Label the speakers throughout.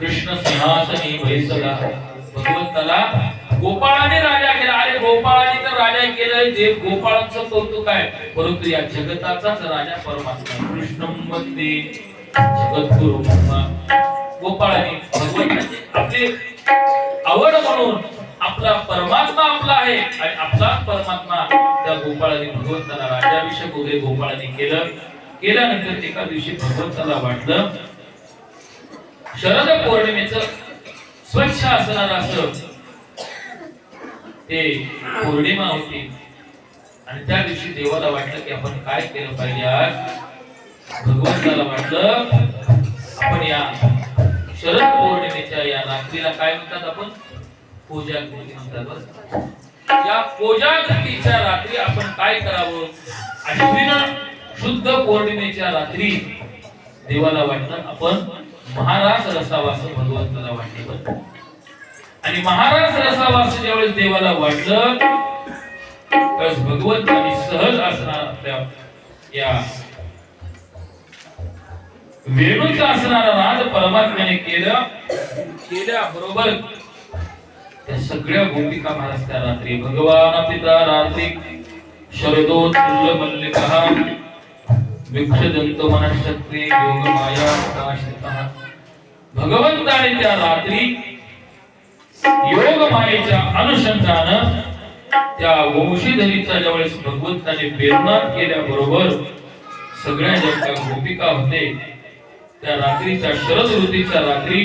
Speaker 1: कृष्ण सिंहासनी बैसला. भगवंताला गोपाळाने राजा केला. अरे गोपाळाने तर राजा केलंय. जे गोपाळांचं कौतुक आहे. परंतु या जगताचाच राजा परमात्मा. कृष्णमध्ये जगद्गुरु गोपाळाने भगवंताचे आपले आवड म्हणून आपला परमात्मा आपला आहे. आणि आपला परमात्मा त्या गोपाळाने भगवंताला राजाभिषेक वगैरे गोपाळाने केलं. केल्यानंतर एका दिवशी भगवंताला वाटलं शरद पौर्णिमेच स्वच्छ असणार असं ते पौर्णिमा होती. आणि त्या दिवशी देवाला वाटलं की आपण काय केलं पाहिजे आज? भगवंताला वाटलं आपण या शरद पौर्णिमेच्या या रात्रीला काय म्हणतात आपण? पूजा कृती म्हणतात बरं. या पूजाकृतीच्या रात्री आपण काय करावं? आठवीनं शुद्ध पौर्णिमेच्या रात्री देवाला वाटलं आपण महाराज रसावा असं भगवंताला वाटलं बरं. आणि महाराज रसावा असं ज्यावेळेस देवाला वाटलं त्यावेळेस भगवंतानी सहज असणार या वेणूचा असणारा राज परमात्म्याने केलं केल्या बरोबर त्या सगळ्या भूमिका महाराज त्या रात्री भगवान पिता रात्री शरदोत्फुल्ल मल्लिका विक्षदंत मनशक्ती योग माया भगवंताने त्या रात्री योग मायेच्या अनुषंगानं त्या वंशीधरीचा ज्यावेळेस भगवंताने प्रेरणा केल्याबरोबर सगळ्या ज्या गोपिका होते त्या रात्रीच्या शरद ऋतूच्या रात्री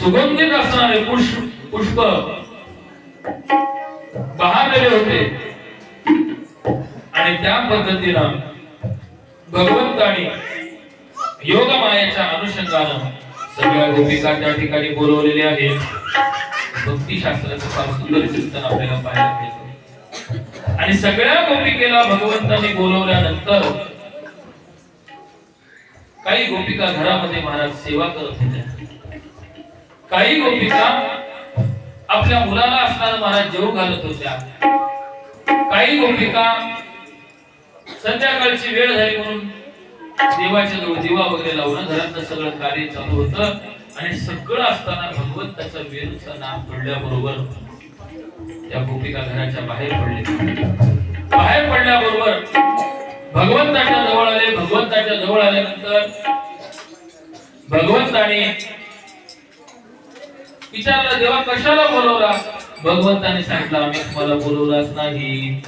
Speaker 1: सुगंधित असणारे पुष्प पुष्प बहारलेले होते. आणि त्या पद्धतीनं भगवंताने योग मायाच्या अनुषंगानं सगळ्या गोपिका त्या ठिकाणी बोलवलेल्या आहेत. भक्तीशास्त्राचं फार सुंदर चिंतन आपल्याला पाहायला मिळतं. आणि सगळ्या गोपिकेला भगवंताने बोलवल्यानंतर काही गोपिका घरामध्ये महाराज सेवा करत होत्या. काही गोपिका आपल्या मुलाला असणारा महाराज जेव घालत होत्या. काही गोपिका संध्याकाळची वेळ झाली म्हणून देवाच्या जवळ दिवा वगैरे लावून घरातलं सगळं कार्य चालू होतं. आणि सगळं असताना भगवंताचं वेरूचं नाम पडल्याबरोबर त्या गोपिका घराच्या बाहेर पडले. बाहेर पडल्याबरोबर भगवंताच्या जवळ आले. भगवंताच्या जवळ आल्यानंतर भगवंताने विचारलं देवा कशाला बोलवला? भगवंताने सांगितलं आम्ही तुम्हाला बोलवलाच नाही.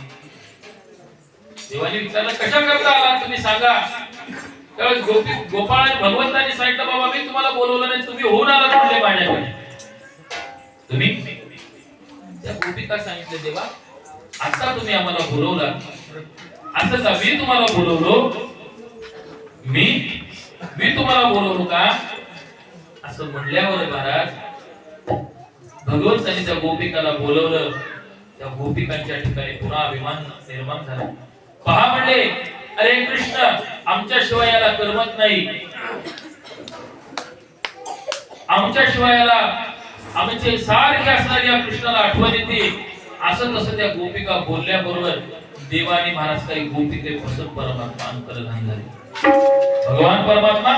Speaker 1: देवाने विचारलं कशा करता आला? तुम्ही सांगा. त्यावेळेस गोपी गोपाळ भगवंताने सांगितलं बाबा मी तुम्हाला बोलवलं नाही. तुम्ही होऊन आला म्हणले माझ्याकडे तुम्ही? त्या गोपिका सांगितलं देवा? आता तुम्ही आम्हाला बोलवला असंच मी तुम्हाला बोलवलो. मी? मी तुम्हाला बोलवलो का? असं म्हणल्यावर महाराज भगवंतांनी त्या गोपिकाला बोलवलं. त्या गोपिकांच्या ठिकाणी पुन्हा अभिमान निर्माण झाला. पहा म्हणले अरे कृष्ण आमच्या शिवाय याला करमत नाही. आमच्या शिवाय याला आमचे सारखे असणारी या कृष्णाला आठवण येते. असं तसं त्या गोपिका बोलल्या बरोबर देवानी महाराज काही गोपिकेपासून परमात्मा अंतर्धान झाले. भगवान परमात्मा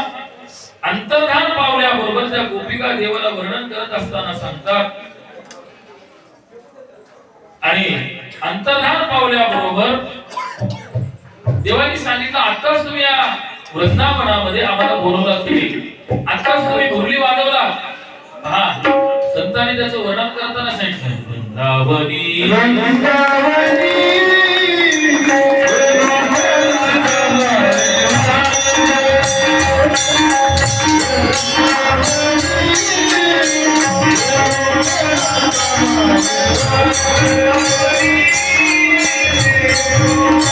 Speaker 1: अंतर्धान पावल्याबरोबर त्या गोपिका देवाला वर्णन करत असताना सांगतात आणि अंतर्धान पावल्याबरोबर देवाने सांगितलं आताच तुम्ही या वृंदावनामध्ये आम्हाला बोलवला तुम्ही. आताच तुम्ही भुरली वाजवला हा संतांनी त्याचं वर्णन करताना सांगितलं. वृंदावनी.
Speaker 2: Thank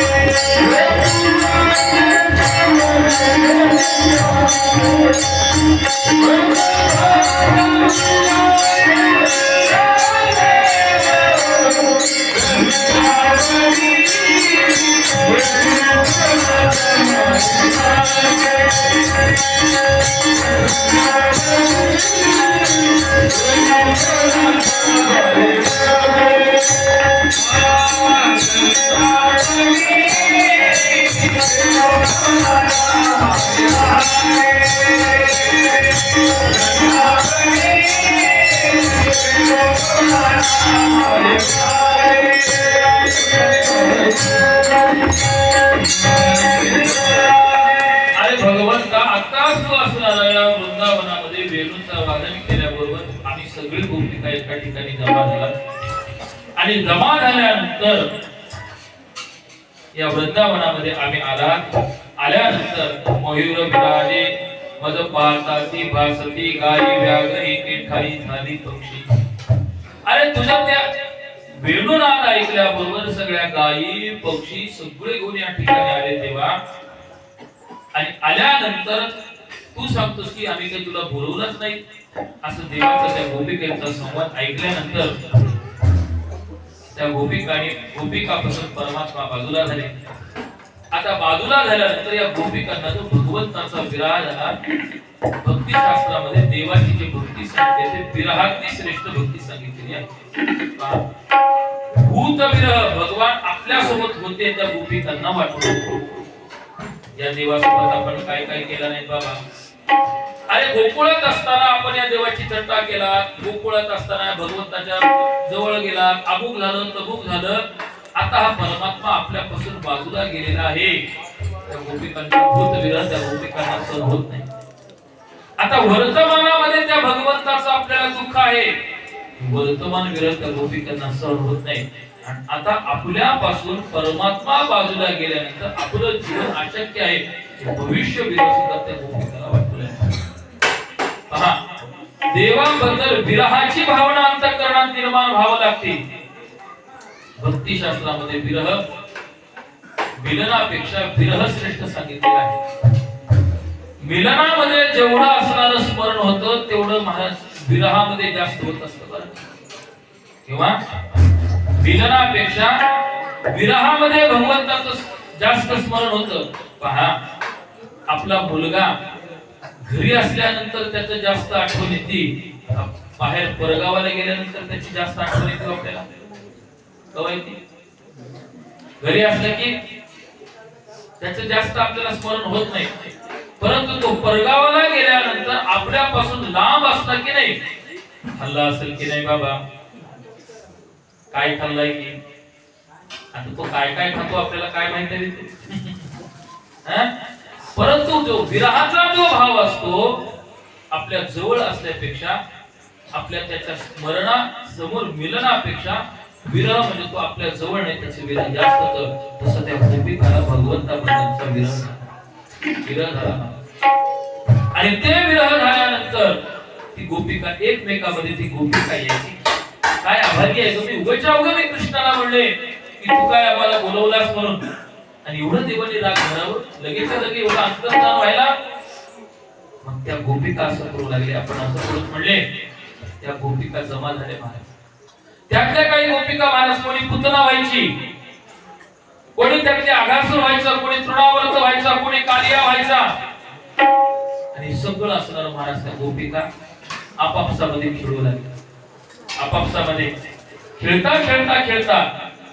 Speaker 1: अरे भगवंता आताच तू असणाऱ्या वृंदावनामध्ये वेणूचा वादन केल्याबरोबर आम्ही सगळी भूमिका एका ठिकाणी जमा झाला. आणि जमा झाल्यानंतर या वृंदावनामध्ये आम्ही आला आल्यानंतर मयूर विराजे मज पाहता ती भासती गाई व्याघ्र एके ठाई झाली पक्षी. अरे तुझ्या त्या वेणुनाद ऐकल्याबरोबर सगळ्या गायी पक्षी सगळे गुण या ठिकाणी आले तेव्हा. आणि आल्यानंतर तू सांगतोस की आम्ही काही तुला बोलवलंच नाही. असं देवाचा त्या गोपिकेचा संवाद ऐकल्यानंतर त्या गोपिकाने गोपिकापासून परमात्मा बाजूला झाले. आता बाजूला झाल्यानंतर या गोपिकांना जो भगवंताचा विराह झाला भक्ती शास्त्रामध्ये देवाची जी भक्ती सांगते. ते विरहातली श्रेष्ठ भक्ती सांगितलेली आहे. भूत विरह भगवान आपल्यासोबत होते त्या गोपिकांना वाटतो या देवासोबत आपण काय काय केलं नाही बाबा? अरे गोकुळात असताना आपण या देवाची चर्चा केला गोकुळात असताना भगवंताच्या जवळ गेला अमुक झालं तमुक झालं. आता हा परमात्मा आपल्यापासून बाजूला गेलेला आहे. त्या गोपिकांचा भूत विरह त्या गोपिकांना सहन होत नाही. आता वर्तमानामध्ये त्या भगवंताचं आपल्याला दुःख आहे. वर्तमान विरक्त त्या गोपिकांना सहन होत नाही. आणि आता आपल्यापासून परमात्मा बाजूला गेल्यानंतर आपलं जीवन अशक्य आहे. भविष्य देवांबद्दल पहा देवाबद्दल विरहाची भावना अंतकरणात निर्माण व्हावं लागते. भक्तीशास्त्रामध्ये विरह विलनापेक्षा विरह श्रेष्ठ सांगितलेलं आहे. मिलनामध्ये जेवढं असणारं स्मरण होतं तेवढं महाराज विरहामध्ये जास्त होत असत बरं. किंवा मिलनापेक्षा विरहामध्ये भगवंताचं जास्त स्मरण होत. पहा आपला मुलगा घरी असल्यानंतर त्याचं जास्त आठवण येते. बाहेर परगावाला गेल्यानंतर त्याची जास्त आठवण येते आपल्याला. कवा घरी असलं की त्याचं जास्त आपल्याला स्मरण होत नाही. परंतु तो परगावाला गेल्यानंतर आपल्यापासून लांब असता की नाही? हल्ला असेल की नाही बाबा? काय खाल्लाय की? आता तो काय काय खातो आपल्याला काय माहिती आहे? हा? परंतु जो विरहाचा जो भाव असतो आपल्या जवळ असल्यापेक्षा आपल्या त्याच्या स्मरणा समोर मिलनापेक्षा विरह म्हणजे तो आपल्या जवळ नाही त्याचे विरह जास्त तर तसं त्या भूमिकाला भगवंताबद्दलचा विरह विरह झाला आणि ते विरह झाल्यानंतर ती गोपिका एकमेकामध्ये ती गोपिका यायची. काय आभारी आहे? तुम्ही उगच्या उग मी कृष्णाला म्हणले की तू काय आम्हाला बोलवलास म्हणून. आणि एवढं देवाने राग घरावर लगेच लगे एवढा अंतर्धान व्हायला? मग त्या गोपिका असं करू लागले. आपण असं करून म्हणले त्या गोपिका जमा झाले महाराज. त्यातल्या काही गोपिका महाराज कोणी पुतना व्हायची? कोणी त्यामध्ये आघासूर व्हायचं कोणी तृणावर्त व्हायचा कोणी कालिया व्हायचा. आणि सगळं असणार महाराष्ट्र गोपिका आपापसामध्ये खेळू लागले आपापसामध्ये खेळता खेळता खेळता.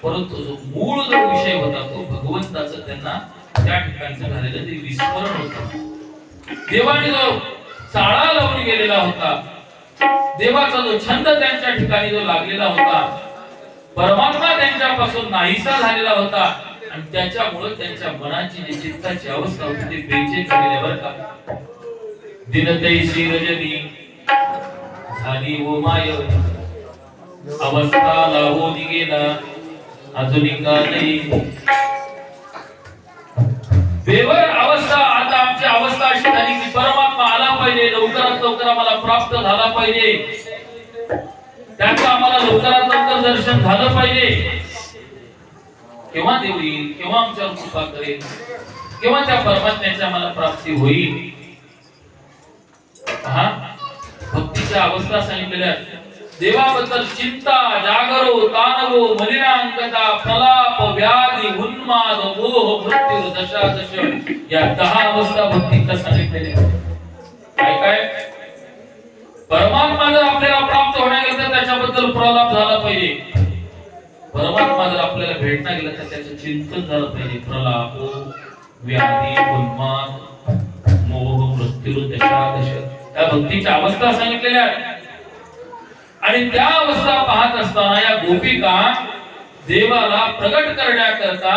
Speaker 1: परंतु जो मूळ जो विषय होता तो भगवंताचं त्यांना त्या ठिकाणचं झालेलं ते विस्मरण होत. देवाने जो चाळा लावून गेलेला होता देवाचा जो छंद त्यांच्या ठिकाणी जो लागलेला होता परमात्मा त्यांच्यापासून नाहीसा झालेला होता आणि त्याच्यामुळे त्यांच्या मनाची जी चित्ताची अवस्था होती ती बेचैन झालेली बरं का. दिनतैसी रजनी झाली ओ माय. अवस्था लावून गेला अजून का नाही. बेवर अवस्था आता आमची अवस्था अशी झाली की परमात्मा आला पाहिजे लवकरात लवकर आम्हाला प्राप्त झाला पाहिजे. त्याचं आम्हाला लवकरात लवकर दर्शन झालं पाहिजे. केव्हा देव येईल केव्हा आमच्यावर कृपा करेल? केव्हा त्या परमात्म्याची आम्हाला प्राप्ती होईल? हा भक्तीच्या अवस्था सांगितलेल्या देवाबद्दल चिंता जागरो तानवो मलिनांकता प्रलाप व्याधी उन्माद मोह मृत्यू दशा दश या दहा अवस्था भक्तीच्या सांगितलेल्या काय काय? परमात्मा जर आपल्याला प्राप्त होण्याकरता त्याच्याबद्दल प्रलाप झाला पाहिजे. परमात्मा जर आपल्याला भेटणार गेला तर त्याचं चिंतन झालं पाहिजे. प्रलाप व्याधी उन्माद मोह मृत्यू दशादश. त्या भक्तीच्या अवस्था सांगितलेल्या आहेत. आणि त्या अवस्था पाहत असताना या गोपिका देवाला प्रगट करण्याकरता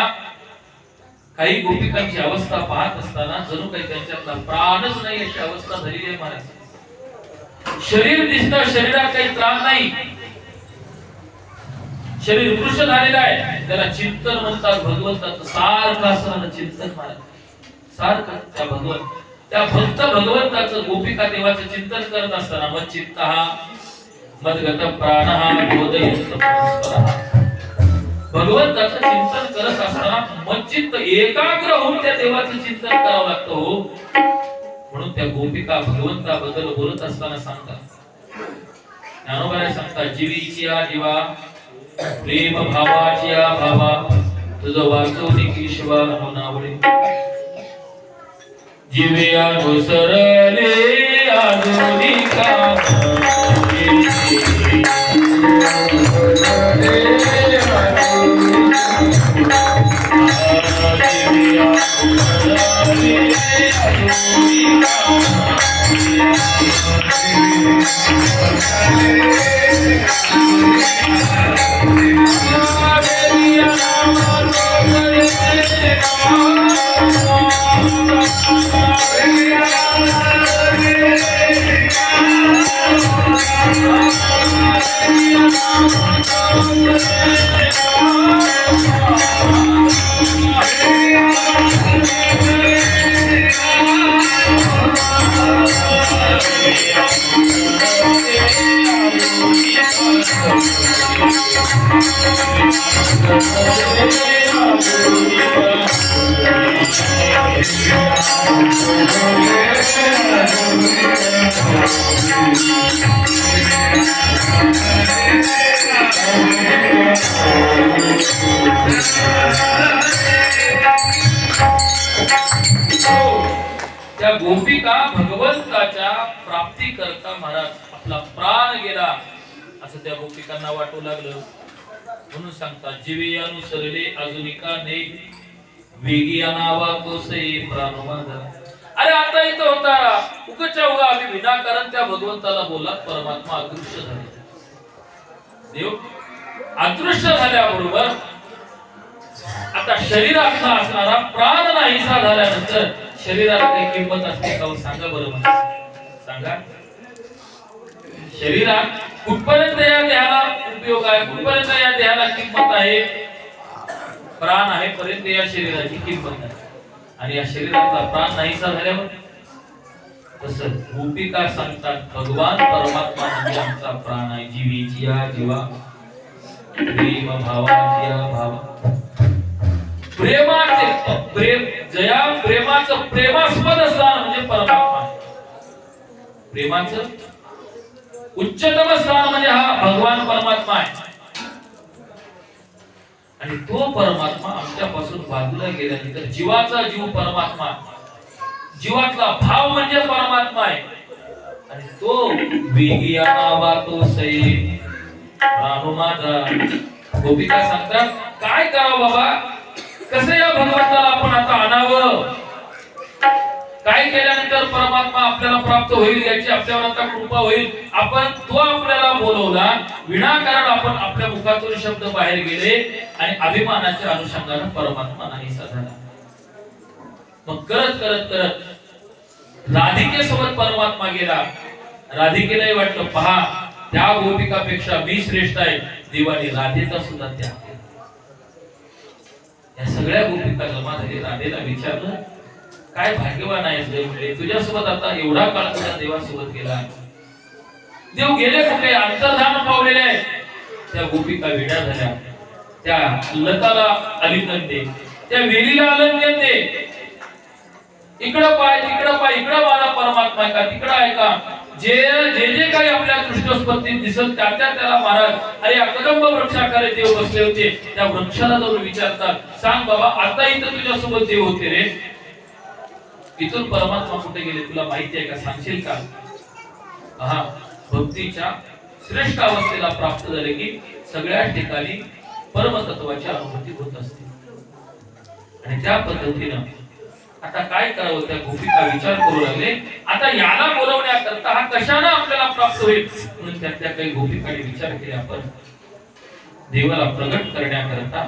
Speaker 1: काही गोपिकांची अवस्था पाहत असताना जणू काही त्यांच्यातला प्राणच नाही अशी अवस्था झालेली आहे महाराज शरीर दिसतं शरीर काही त्राण नाही शरीर पुरुष झालेलं आहे. त्याला चिंतन म्हणतात भगवंताचं सारखं असणारं चिंतन महाराज सारखं त्या भगवंत. त्या फक्त भगवंताचं गोपिका देवाचं चिंतन करत असताना मग चित्त हा मदगत प्राण हा भगवंताचं चिंतन करत असताना मच्चित्त एकाग्र होऊन त्या देवाचं चिंतन करावं लागतं हो. म्हणून त्या गोपिका भगवंताबद्दल बोलत असताना सांगतात. ज्ञानोबाने सांगतात जीवीची या जीवा प्रेम भावाची या भावा तुझं वाचवणी शिवा होणावळे जीवे अनुसरले आधुनिका हो, त्या गोपिका भगवंताच्या प्राप्ती करता महाराज आपला प्राण गेला असं त्या गोपिकांना वाटू लागलं. म्हणून सांगतात जीवे अनुसरले अजूनिका ने वेगी अनावा तोसे प्राण माझा अरे आता इथं होता. उगच्या उगा आम्ही विनाकारण त्या भगवंताला बोलला परमात्मा अदृश्य झाले. देव अदृश्य झाल्याबरोबर आता शरीरातला असणारा प्राण नाहीसा झाल्यानंतर शरीराला काही किंमत असते का हो सांगा बरोबर सांगा. शरीरात कुठपर्यंत या देहाला उपयोग आहे? कुठपर्यंत या देहाला किंमत आहे? प्राण आहे पर्यंत या शरीराची किंमत आहे आणि या शरीरातला प्राण नाहीसा झाल्यावर तसं गोपिका सांगतात? भगवान परमात्मा म्हणजे आमचा प्राण आहे जीवीची या जीवा. प्रेम भावाची या भावा. प्रेमाचे प्रेम जया प्रेमाचं प्रेमास्पद स्थान म्हणजे परमात्मा. प्रेमाचं उच्चतम स्थान म्हणजे हा भगवान परमात्मा आहे. आणि तो परमात्मा आमच्यापासून बाजूला गेल्यानंतर जीवाचा जीव परमात्मा जीवातला भाव म्हणजे परमात्मा आहे. आणि तो वेगी तो सै रानू माझा गोपिका सांगतात काय करावं बाबा? कसं या भगवंताला आपण आता आणावं? काय केल्यानंतर परमात्मा आपल्याला प्राप्त होईल याची आपल्यावर आता कृपा होईल आपण तो आपल्याला बोलवला विनाकारण आपण आपल्या मुखातून शब्द बाहेर गेले आणि अभिमानाच्या अनुषंगाने परमात्मा नाही साधला. मग करत करत करत राधिकेसोबत परमात्मा गेला. राधिकेलाही वाटलं पहा त्या गोपिकापेक्षा मी श्रेष्ठ आहे. देवाने राधेचा सुद्धा त्याग केला. या सगळ्या गोपिका जमा झाली राधेला विचारलं काय भाग्यवान आहेस देव म्हणजे तुझ्यासोबत आता एवढा काळ तुझ्या देवासोबत गेला आहे. देव गेले कुठे? अंतर्धान पावलेले आहेत. त्या गोपिका वेड्या झाल्या. त्या लताला अलिंगन दे. त्या वेलीला आलिंगन दे. इकडं पाय तिकडं पाय इकडं माझा परमात्मा ऐका तिकडं ऐका जे जे जे काही आपल्या दृष्टस्पत्तीत दिसत त्या त्या त्याला महाराज अरे अकदंब कदंब वृक्षाखाली देव बसले होते. त्या वृक्षाला जाऊन विचारतात सांग बाबा आता इथं तुझ्यासोबत देव होते रे. तिथून परमात्मा कुठे गेले तुला माहिती आहे का? सांगशील का? हा भक्तीच्या श्रेष्ठ अवस्थेला प्राप्त झाले की सगळ्या ठिकाणी परमतत्वाची अनुभूती होत असते. आणि त्या पद्धतीनं आता काय करावं त्या गोपिका विचार करू लागले? आता याला बोलवण्याकरता हा कशानं आपल्याला प्राप्त होईल? म्हणून त्या काही गोपिकाने विचार केले आपण. देवाला प्रगट करण्याकरता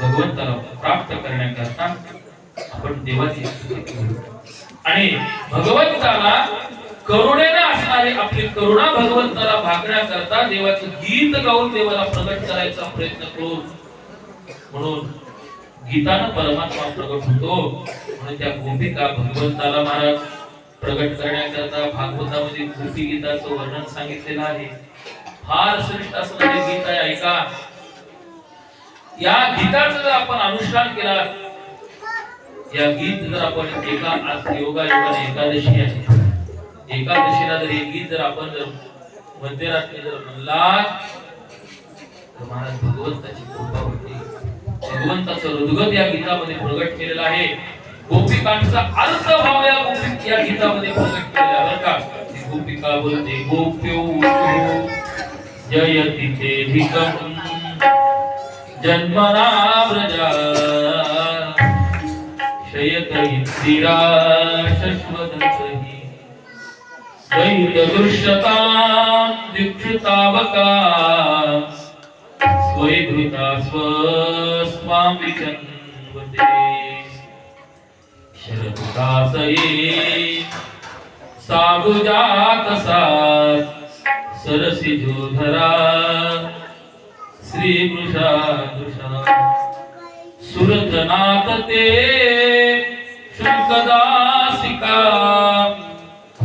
Speaker 1: भगवंताला प्राप्त करण्याकरता आपण देवाची आणि भगवंताला करुणेने असणारे आपली करुणा भगवंताला भागण्याकरता देवाचं गीत गाऊन देवाला प्रगट करायचा प्रयत्न करू म्हणून गीतानं परमात्मा प्रगट होतो. म्हणून त्या भूमिका भगवंताला महाराज प्रगट करण्याकरता भागवतामध्ये गोपी गीताचं वर्णन सांगितलेलं आहे. फार श्रेष्ठ असणारे गीत आहे ऐका. या गीताचं जर आपण अनुष्ठान केला या गीत जर आपण एका आज योगा योगाने एकादशी आहे एकादशीला जर हे गीत जर आपण जर मध्यरात्री जर म्हणला तर महाराज भगवंताची कृपा होती. भगवंताचं हृदगत या गीतामध्ये प्रगट केलेलं आहे. गोपिकांचा अर्थ भाव या गोपी या गीतामध्ये प्रगट केलेला बरं का? ती गोपिका बोलते गोप्यो जयति तेधिकम् जन्मना व्रजा शयत इंदिरा शश्वतहि दैतदृश्यता दीक्षितावका स्वयधृता स्वस्वां विचन्वते। शरदुदासये सरसिजोधरा। सुरजनाथ ते शुल्कदासिका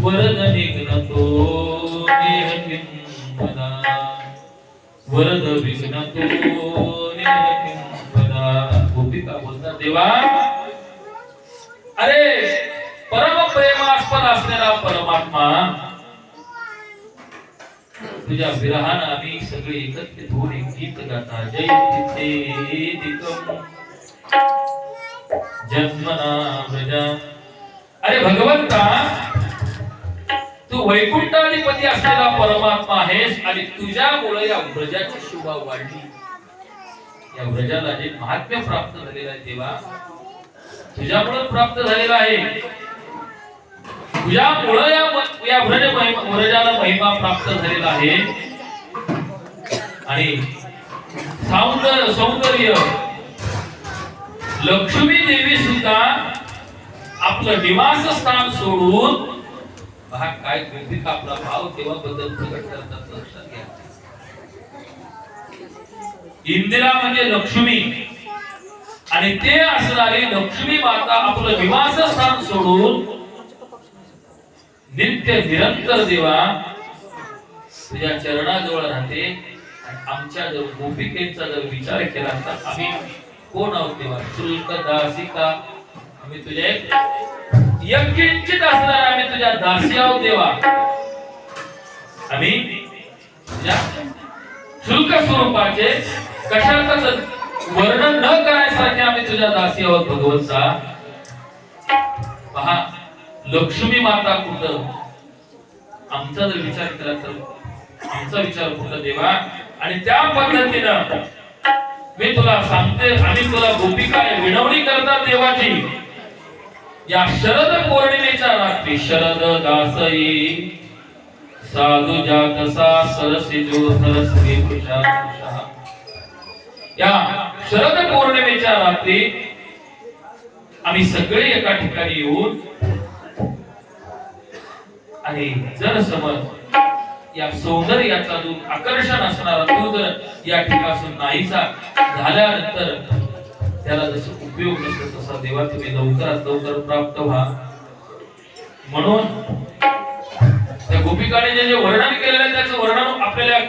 Speaker 1: वरद निघ्नतो नेह किंपदा वरद विघ्नतो नेह किंपदा गोपिका बोलतात देवा अरे परम प्रेमास्पद असलेला परमात्मा तुझ्या विरहान आम्ही सगळे एकत्रित होऊन एक गीत गाता. जय तिथे दिकम अरे भगवंता तू वैकुंठाधिपती असलेला परमात्मा आहेस आणि तुझ्यामुळे या व्रजाची शोभा वाढली. या व्रजाला जे महात्म्य प्राप्त झालेलं आहे तेव्हा तुझ्यामुळे प्राप्त झालेला आहे. तुझ्यामुळं या या व्रज व्रजाला महिमा प्राप्त झालेला आहे. आणि सौंदर्य सौंदर्य लक्ष्मी देवी सुद्धा आपलं निवासस्थान सोडून हा काय गोपिका आपला भाव तेव्हा बदल प्रकट करतात लक्षात घ्या. इंदिरा म्हणजे लक्ष्मी. आणि ते असणारी लक्ष्मी माता आपलं निवासस्थान सोडून नित्य निरंतर देवा तुझ्या चरणाजवळ राहते आणि आमच्या जर गोपिकेचा जर विचार केला तर आम्ही कोण आहोत देवा शुल्क दासिका आम्ही तुझ्या यकिंचित असणार आम्ही तुझ्या दासी आहोत देवा आम्ही तुझ्या शुल्क स्वरूपाचे कशाच वर्णन न करायसारखे आम्ही तुझ्या दासी आहोत भगवंता पहा लक्ष्मी माता कुठं? आमचा जर विचार केला तर आमचा विचार कुठं देवा? आणि त्या पद्धतीनं मी तुला सांगते आणि तुला गोपिका विनवणी करतात देवाची या शरद पौर्णिमेच्या रात्री शरद दासई साधू जातसा सरसी जो सरस्वी वृषा वृषा. या शरद पौर्णिमेच्या रात्री आम्ही सगळे एका ठिकाणी येऊन आणि जर समज या सौंदर्याचा जो आकर्षण असणारा तो जर या ठिकाणून नाहीसा झाल्यानंतर त्याला जसं उपयोग नसतो तसा देवा तुम्ही लवकरात लवकर प्राप्त व्हा. म्हणून त्या गोपिकाने जे जे वर्णन केलेलं आहे त्याचं वर्णन आपल्याला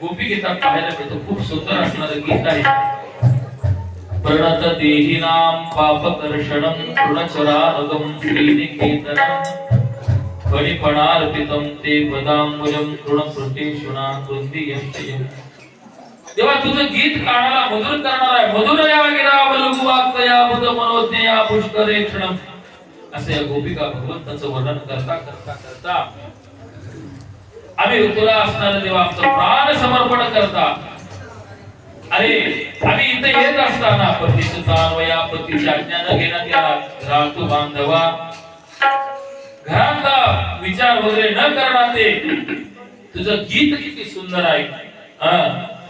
Speaker 1: गोपी गीतात पाहायला मिळतं. खूप सुंदर असणारं गीत आहे. प्रणत देहिनाम पापकर्षणं तृणचरारगम श्रीनिकेतनम. फणिफणार्पितं ते पदांबुजं तृणकृतेषुणा कृन्दियं तेव्हा तुझं गीत कानाला मधुर करणार आहे. मधुर या गिरा बलगु वाक्तया बुध मनोज्ञया पुष्करे क्षणम असे या गोपिका भगवंताचं वर्णन करता करता करता. आम्ही तुला असणारं देवा आमचं प्राण समर्पण करता. अरे आम्ही इथे येत असताना पतीचं तान वया पतीच्या आज्ञा न घेण्यात याला. राहतो बांधवा. घरातला विचार वगैरे न करणार ते तुझं गीत किती सुंदर आहे. हा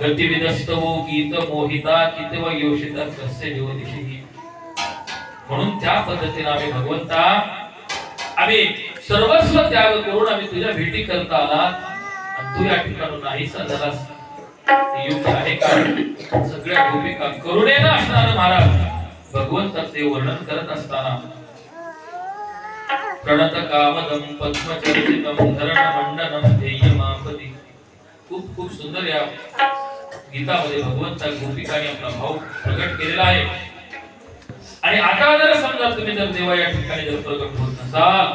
Speaker 1: गतिविदस्तवो हो, गीत मोहिता कितव योषिता कसे हो ज्योतिषी म्हणून त्या पद्धतीने आम्ही भगवंता आम्ही सर्वस्व त्याग करून आम्ही तुझ्या भेटी करता आला तू या ठिकाणी नाही झालास. हे योग्य आहे का? सगळ्या भूमिका करुणेनं असणार महाराज. भगवंताचे वर्णन करत असताना प्रणत कामदम पद्मचर्चितम धरण मंडनम ध्येयमापदी खूप खूप सुंदर या गीतामध्ये भगवंता गोपिकाने आपला भाव प्रकट केलेला आहे. आणि आता जर समजा तुम्ही जर देवा या ठिकाणी जर प्रकट होत नसाल